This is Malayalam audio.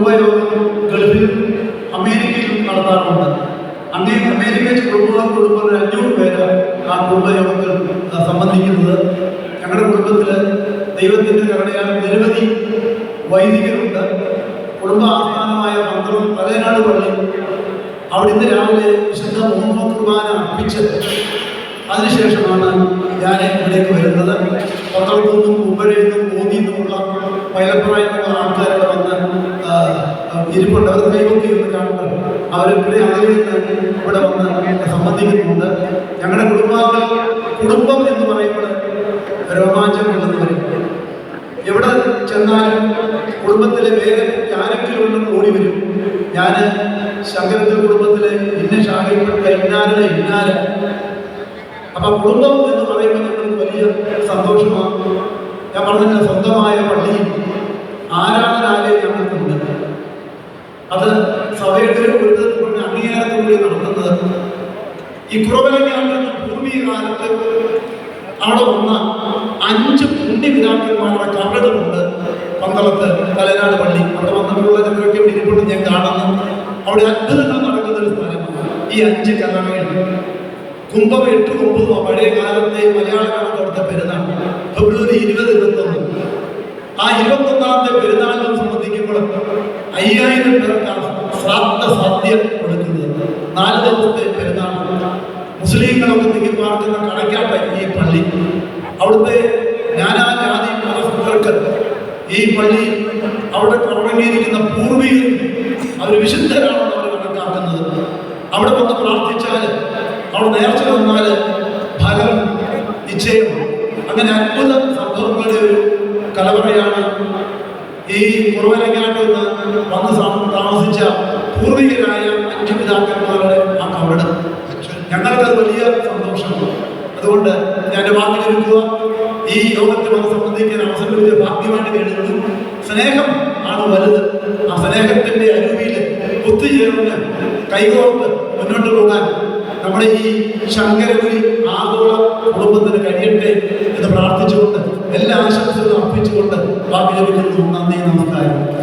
കുടുംബയോഗം ഗൾഫിലും അമേരിക്കയിലും നടത്താറുണ്ട്. അങ്ങനെ അമേരിക്കയിൽ കുടുംബ കുടുംബം ഒരു അഞ്ഞൂറ് പേര് ആ കുടുംബയോഗത്തിൽ സംബന്ധിക്കുന്നത്. ഞങ്ങളുടെ കുടുംബത്തിൽ ദൈവത്തിന്റെ കരുണയാൽ നിരവധി വൈദികരുണ്ട്. കുടുംബ ആസ്ഥാനമായ മന്ത്രം തലനാട് പള്ളി അവിടെ ഇന്ന് രാവിലെ വിശുദ്ധ മൂന്ന് കുർബാന അർപ്പിച്ച് അതിനുശേഷമാണ് ഞാൻ ഇവിടേക്ക് വരുന്നത്. പത്രത്തിൽ നിന്നും കുമ്പഴയിൽ നിന്നും മോദിയിൽ നിന്നുമുള്ള പൈലപ്രായമുള്ള ആൾക്കാർ ഇരിപ്പുണ്ട്. അവർ കൈവക്കി എന്ന് കാണുന്നത് അവരൊക്കെ അതിൽ ഇവിടെ വന്ന് സംബന്ധിക്കുന്നുണ്ട്. ഞങ്ങളുടെ കുടുംബാംഗങ്ങൾ കുടുംബം എന്ന് പറയുമ്പോൾ രോമാഞ്ചമുണ്ടെന്ന് പറയും എവിടെ ചെന്നാലും കുടുംബത്തിലെ വേറെ ആരെങ്കിലും ഉണ്ടെന്ന് ഓടി വരും. ഞാൻ ശങ്കരന്റെ കുടുംബത്തിലെ ഇന്ന ശാഖയിൽപ്പെട്ട ഇന്നാരുടെ ഇന്നാര അപ്പൊ കുടുംബം എന്ന് പറയുമ്പോൾ ഞങ്ങൾക്ക് വലിയ സന്തോഷമാണ്. ഞാൻ പറഞ്ഞ സ്വന്തമായ പള്ളിയും ആരാധനാലയം ഞങ്ങൾക്കുണ്ട് അത് സഭയുടെ ഒരു അംഗീകാരത്തോടെ നടത്തുന്നത് ഈ കുറവലങ്ങാണ്ട് ഭൂമി കാലത്ത് അവിടെ വന്ന അഞ്ച് പുണ്യപിതാക്കന്മാരുടെ കവടമുണ്ട് പന്തളത്ത് തലനാട് പള്ളി. അവിടെ വന്നിട്ടുള്ള ചിലരൊക്കെ ഇവിടെ ഇരിപ്പുണ്ട്. ഞാൻ കാണുന്നു. അവിടെ അത്ഭുതങ്ങൾ നടക്കുന്ന ഒരു സ്ഥലമാണ് ഈ അഞ്ച് കലകൾ കുംഭം എട്ട് ഒമ്പതും പഴയ കാലത്തെ മലയാളമാണ് അവിടുത്തെ പെരുന്നാൾ. ഫെബ്രുവരി ഇരുപത് ഇരുപത്തൊന്ന്. ആ ഇരുപത്തൊന്നാമത്തെ നാല് ദിവസത്തെ പെരുന്നാൾ മുസ്ലിങ്ങളൊക്കെ തിങ്ങി പാർക്കുന്ന കണക്കാട്ട ഈ പള്ളി. അവിടുത്തെ നാനാ ജാതി മതസ്ഥർക്ക് ഈ പള്ളി അവിടെ തുടങ്ങിയിരിക്കുന്ന പൂർവികരും അവർ വിശുദ്ധരാണെന്ന് അവർ കണക്കാക്കുന്നത്. അവിടെ വന്ന് പ്രാർത്ഥിച്ചാൽ അവിടെ നേർച്ച വന്നാൽ ഫലം നിശ്ചയം അങ്ങനെ അത്ഭുത സംഭവങ്ങളുടെ ഒരു കലവറയാണ് ഈ കുറവരങ്ങാട്ട് വന്ന് താമസിച്ച പൂർവികരായ പിതാക്കന്മാരുടെ ആ കവട് ഞങ്ങൾക്കത് വലിയ സന്തോഷമാണ്. അതുകൊണ്ട് ഞാൻ വാക്കിലെടുക്കുക ഈ യോഗത്തിൽ വന്ന് സംബന്ധിക്കാൻ അവസരം ലഭിച്ച ഭാഗ്യമായിട്ട് കേൾക്കുന്നു സ്നേഹം ആണ് വലുത്. ആ സ്നേഹത്തിന്റെ അരുവിയിൽ ഒത്തുചേർന്ന് കൈകോർത്ത് മുന്നോട്ട് പോകാൻ നമ്മുടെ ഈ ശങ്കരപുരി ആഗോള കുടുംബത്തിന് കഴിയട്ടെ എന്ന് പ്രാർത്ഥിച്ചുകൊണ്ട് എല്ലാ ആശംസകളും അർപ്പിച്ചുകൊണ്ട് വാക്കിലെടുക്കുന്നു നന്ദി നമസ്കാരം.